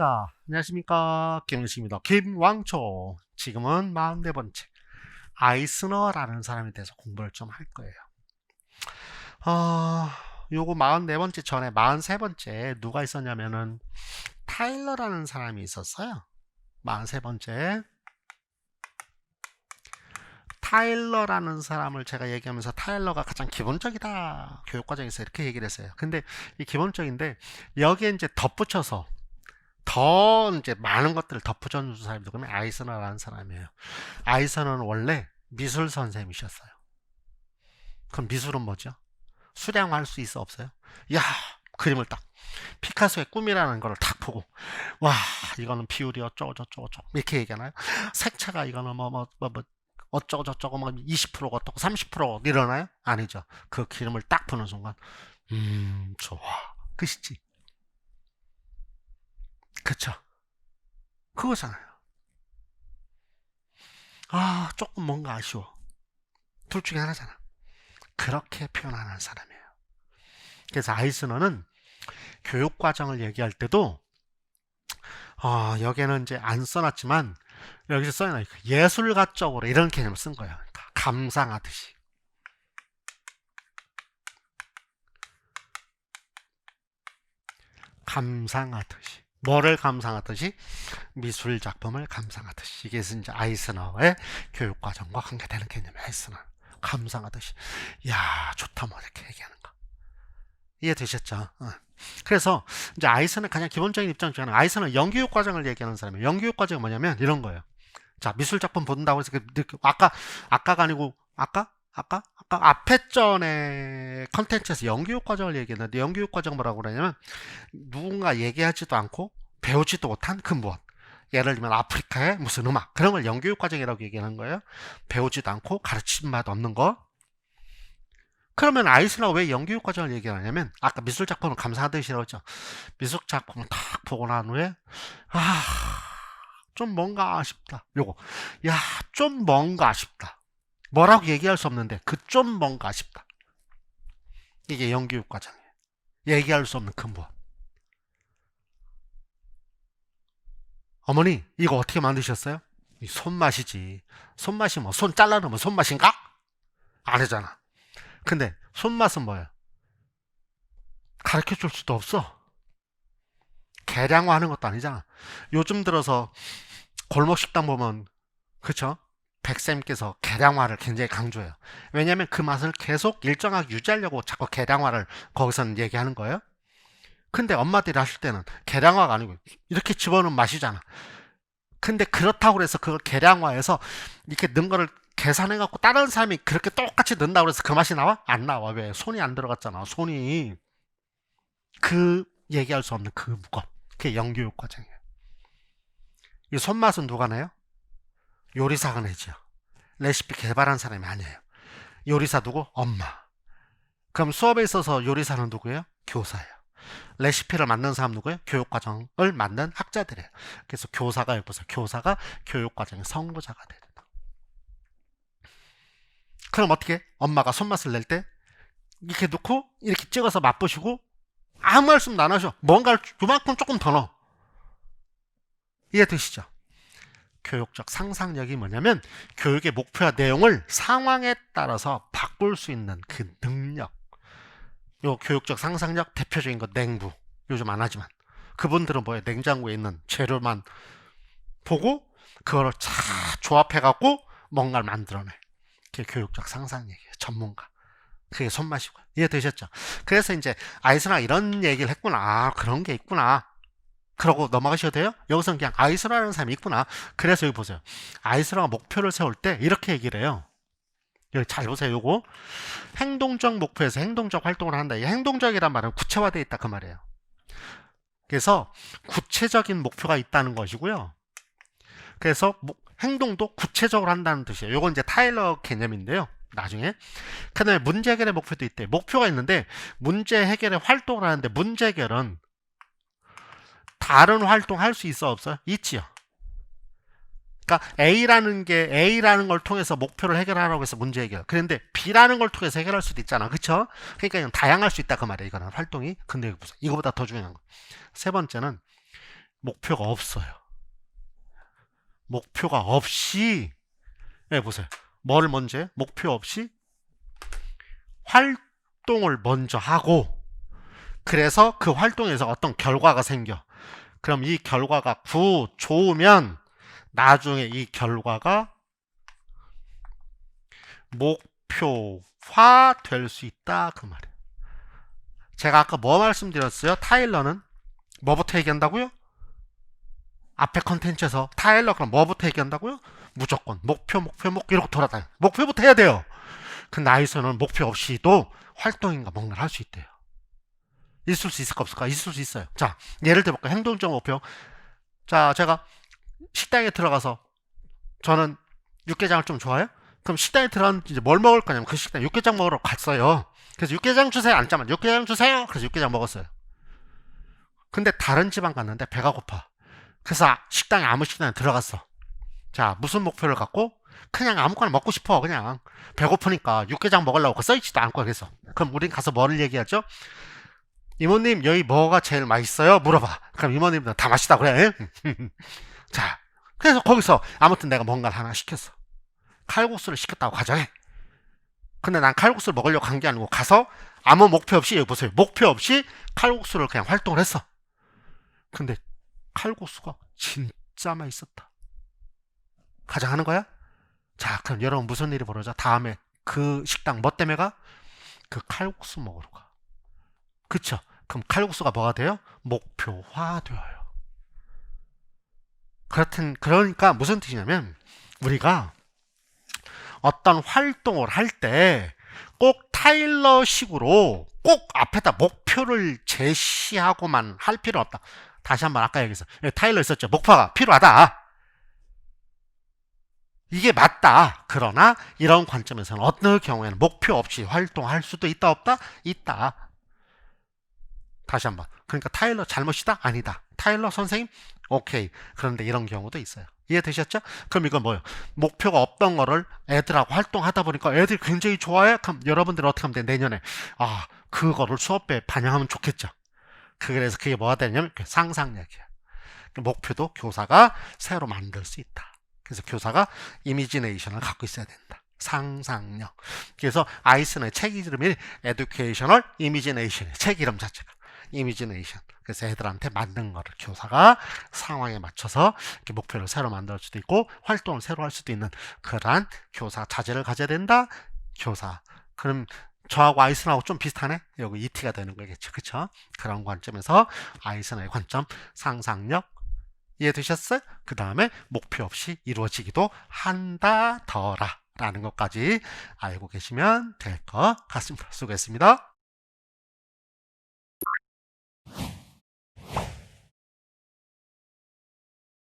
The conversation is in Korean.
자, 안녕하십니까. 김일식입니다. 김왕초. 지금은 44번째. 아이스너라는 사람에 대해서 공부를 좀 할 거예요. 어, 요거 44번째 전에 43번째 누가 있었냐면은 타일러라는 사람이 있었어요. 43번째. 타일러라는 사람을 제가 얘기하면서 타일러가 가장 기본적이다. 교육과정에서 이렇게 얘기를 했어요. 근데 이 기본적인데 여기에 이제 덧붙여서 더 이제 많은 것들을 덧붙여준 사람이 누구냐면 아이스너라는 사람이에요. 아이스너는 원래 미술 선생님이셨어요. 그럼 미술은 뭐죠? 수량화할 수 있어 없어요? 야 그림을 딱 피카소의 꿈이라는 걸 딱 보고 와 이거는 비율이 어쩌고 저쩌고 저쩌고 이렇게 얘기하나요? 색채가 이거는 뭐 뭐 뭐 뭐 어쩌고 저쩌고 뭐 20%가 어떻고 30% 이러나요? 아니죠. 그 기름을 딱 보는 순간 음 좋아 끝이지. 그쵸? 그거잖아요. 아 조금 뭔가 아쉬워. 둘 중에 하나잖아. 그렇게 표현하는 사람이에요. 그래서 아이스너는 교육 과정을 얘기할 때도 어, 여기에는 이제 안 써놨지만 여기서 써놔요. 예술가적으로 이런 개념을 쓴 거예요. 그러니까 감상하듯이. 감상하듯이. 뭐를 감상하듯이 미술 작품을 감상하듯이 이게 이제 아이스너의 교육 과정과 관계되는 개념이 아이스너 감상하듯이 야 좋다 뭐 이렇게 얘기하는 거 이해되셨죠? 어. 그래서 이제 아이스는 가장 기본적인 입장 중에 하나 아이스는 연교육 과정을 얘기하는 사람이에요. 연교육 과정이 뭐냐면 이런 거예요. 자 미술 작품 본다고 해서 그, 그, 아까 아까가 아니고 아까 아까? 아까 앞에 전에 컨텐츠에서 연교육 과정을 얘기했는데 연교육 과정 뭐라고 그러냐면 누군가 얘기하지도 않고 배우지도 못한 그 무엇 예를 들면 아프리카의 무슨 음악. 그런 걸 연교육 과정이라고 얘기하는 거예요. 배우지도 않고 가르친 맛 없는 거. 그러면 아이스라가 왜 연교육 과정을 얘기하냐면 아까 미술 작품을 감상하듯이라고 했죠. 미술 작품을 딱 보고 난 후에 아 좀 뭔가 아쉽다. 요거. 야 좀 뭔가 아쉽다 뭐라고 얘기할 수 없는데 그 좀 뭔가 아쉽다. 이게 연교육 과정이에요. 얘기할 수 없는 근본. 어머니, 이거 어떻게 만드셨어요? 손맛이지. 손맛이 뭐, 손 잘라 놓으면 손맛인가? 아니잖아. 근데 손맛은 뭐예요? 가르쳐 줄 수도 없어. 계량화하는 것도 아니잖아. 요즘 들어서 골목 식당 보면, 그쵸? 백쌤께서 계량화를 굉장히 강조해요. 왜냐하면 그 맛을 계속 일정하게 유지하려고 자꾸 계량화를 거기서는 얘기하는 거예요. 근데 엄마들이 하실 때는 계량화가 아니고 이렇게 집어넣은 맛이잖아. 근데 그렇다고 해서 그걸 계량화해서 이렇게 넣은 거를 계산해갖고 다른 사람이 그렇게 똑같이 넣는다고 해서 그 맛이 나와? 안 나와. 왜? 손이 안 들어갔잖아. 손이. 그 얘기할 수 없는 그 무겁. 그게 연교육 과정이에요. 이 손맛은 누가 내요? 요리사가 내죠. 레시피 개발한 사람이 아니에요. 요리사 누구? 엄마. 그럼 수업에 있어서 요리사는 누구예요? 교사예요. 레시피를 만든 사람 누구예요? 교육과정을 만든 학자들이에요. 그래서 교사가 여기서 교사가 교육과정의 성부자가 되다. 그럼 어떻게? 엄마가 손맛을 낼 때 이렇게 넣고 이렇게 찍어서 맛보시고 아무 말씀도 안 하셔. 뭔가를 요만큼 조금 더 넣어. 이해되시죠? 교육적 상상력이 뭐냐면 교육의 목표와 내용을 상황에 따라서 바꿀 수 있는 그 능력. 요 교육적 상상력 대표적인 거 냉부. 요즘 안 하지만 그분들은 뭐예요? 냉장고에 있는 재료만 보고 그거를 잘 조합해 갖고 뭔가를 만들어내. 그게 교육적 상상력이에요. 전문가. 그게 손맛이고요. 이해 되셨죠? 그래서 이제 아이스나 이런 얘기를 했구나. 아, 그런 게 있구나. 그러고 넘어가셔도 돼요? 여기서는 그냥 아이스라는 사람이 있구나. 그래서 여기 보세요. 아이스라가 목표를 세울 때 이렇게 얘기를 해요. 여기 잘 보세요. 요거 행동적 목표에서 행동적 활동을 한다. 이 행동적이란 말은 구체화되어 있다 그 말이에요. 그래서 구체적인 목표가 있다는 것이고요. 그래서 행동도 구체적으로 한다는 뜻이에요. 요건 이제 타일러 개념인데요. 나중에 그 다음에 문제 해결의 목표도 있대. 목표가 있는데 문제 해결의 활동을 하는데 문제 해결은 다른 활동 할 수 있어 없어요? 있지요. 그러니까 A라는 게 A라는 걸 통해서 목표를 해결하라고 해서 문제 해결. 그런데 B라는 걸 통해서 해결할 수도 있잖아. 그렇죠? 그러니까 다양할 수 있다 그 말이에요. 이거는 활동이. 근데 이거보다 더 중요한 거. 세 번째는 목표가 없어요. 목표가 없이, 예, 보세요. 뭘 먼저 해? 목표 없이 활동을 먼저 하고, 그래서 그 활동에서 어떤 결과가 생겨. 그럼 이 결과가 구, 좋으면 나중에 이 결과가 목표화 될 수 있다. 그 말이에요. 제가 아까 뭐 말씀드렸어요? 타일러는 뭐부터 얘기한다고요? 앞에 컨텐츠에서 타일러 그럼 뭐부터 얘기한다고요? 무조건 목표 목표 목표 이렇게 돌아다녀 목표부터 해야 돼요 근데 아이소는 목표 없이도 활동인가 뭔가를 할 수 있대요 있을 수 있을까 없을까? 있을 수 있어요 자 예를 들어볼까 행동적 목표 자 제가 식당에 들어가서 저는 육개장을 좀 좋아해요 그럼 식당에 들어갔는데 이제 뭘 먹을 거냐면 그 식당 육개장 먹으러 갔어요 그래서 육개장 주세요 앉자마자 육개장 주세요 그래서 육개장 먹었어요 근데 다른 지방 갔는데 배가 고파 그래서 식당에 아무 식당에 들어갔어. 자, 무슨 목표를 갖고? 그냥 아무거나 먹고 싶어. 그냥 배고프니까 육개장 먹으려고 써있지도 않고 그래서. 그럼 우린 가서 뭐를 얘기하죠? 이모님 여기 뭐가 제일 맛있어요? 물어봐. 그럼 이모님도 다 맛있다 그래. 자, 그래서 거기서 아무튼 내가 뭔가를 하나 시켰어. 칼국수를 시켰다고 가정해. 근데 난 칼국수를 먹으려고 간 게 아니고 가서 아무 목표 없이 여기 보세요. 목표 없이 칼국수를 그냥 활동을 했어. 근데 칼국수가 진짜 맛있었다. 가져가는 거야? 자, 그럼 여러분 무슨 일이 벌어져? 다음에 그 식당 뭐 때문에 가? 그 칼국수 먹으러 가. 그쵸? 그럼 칼국수가 뭐가 돼요? 목표화 되어요. 그렇든, 그러니까 무슨 뜻이냐면, 우리가 어떤 활동을 할 때 꼭 타일러식으로 꼭 앞에다 목표를 제시하고만 할 필요 없다. 다시 한번 아까 얘기했어. 타일러 있었죠. 목표가 필요하다. 이게 맞다. 그러나 이런 관점에서는 어떤 경우에는 목표 없이 활동할 수도 있다 없다? 있다. 다시 한번. 그러니까 타일러 잘못이다? 아니다. 타일러 선생님? 오케이. 그런데 이런 경우도 있어요. 이해되셨죠? 그럼 이건 뭐예요? 목표가 없던 거를 애들하고 활동하다 보니까 애들이 굉장히 좋아해? 그럼 여러분들 어떻게 하면 돼? 내년에. 아, 그거를 수업에 반영하면 좋겠죠. 그래서 그게 뭐가 되냐면 상상력이야. 목표도 교사가 새로 만들 수 있다. 그래서 교사가 이미지네이션을 갖고 있어야 된다. 상상력. 그래서 아이슨의 책 이름이 에듀케이셔널 이미지네이션의 책 이름 자체가 이미지네이션. 그래서 애들한테 맞는 거를 교사가 상황에 맞춰서 이렇게 목표를 새로 만들 수도 있고 활동을 새로 할 수도 있는 그러한 교사 자질을 가져야 된다. 교사. 그럼 저하고 아이슨하고 좀 비슷하네? 여기 ET가 되는 거겠죠. 그쵸? 그런 관점에서 아이슨의 관점, 상상력, 이해되셨어요? 그 다음에 목표 없이 이루어지기도 한다더라. 라는 것까지 알고 계시면 될 것 같습니다. 수고했습니다.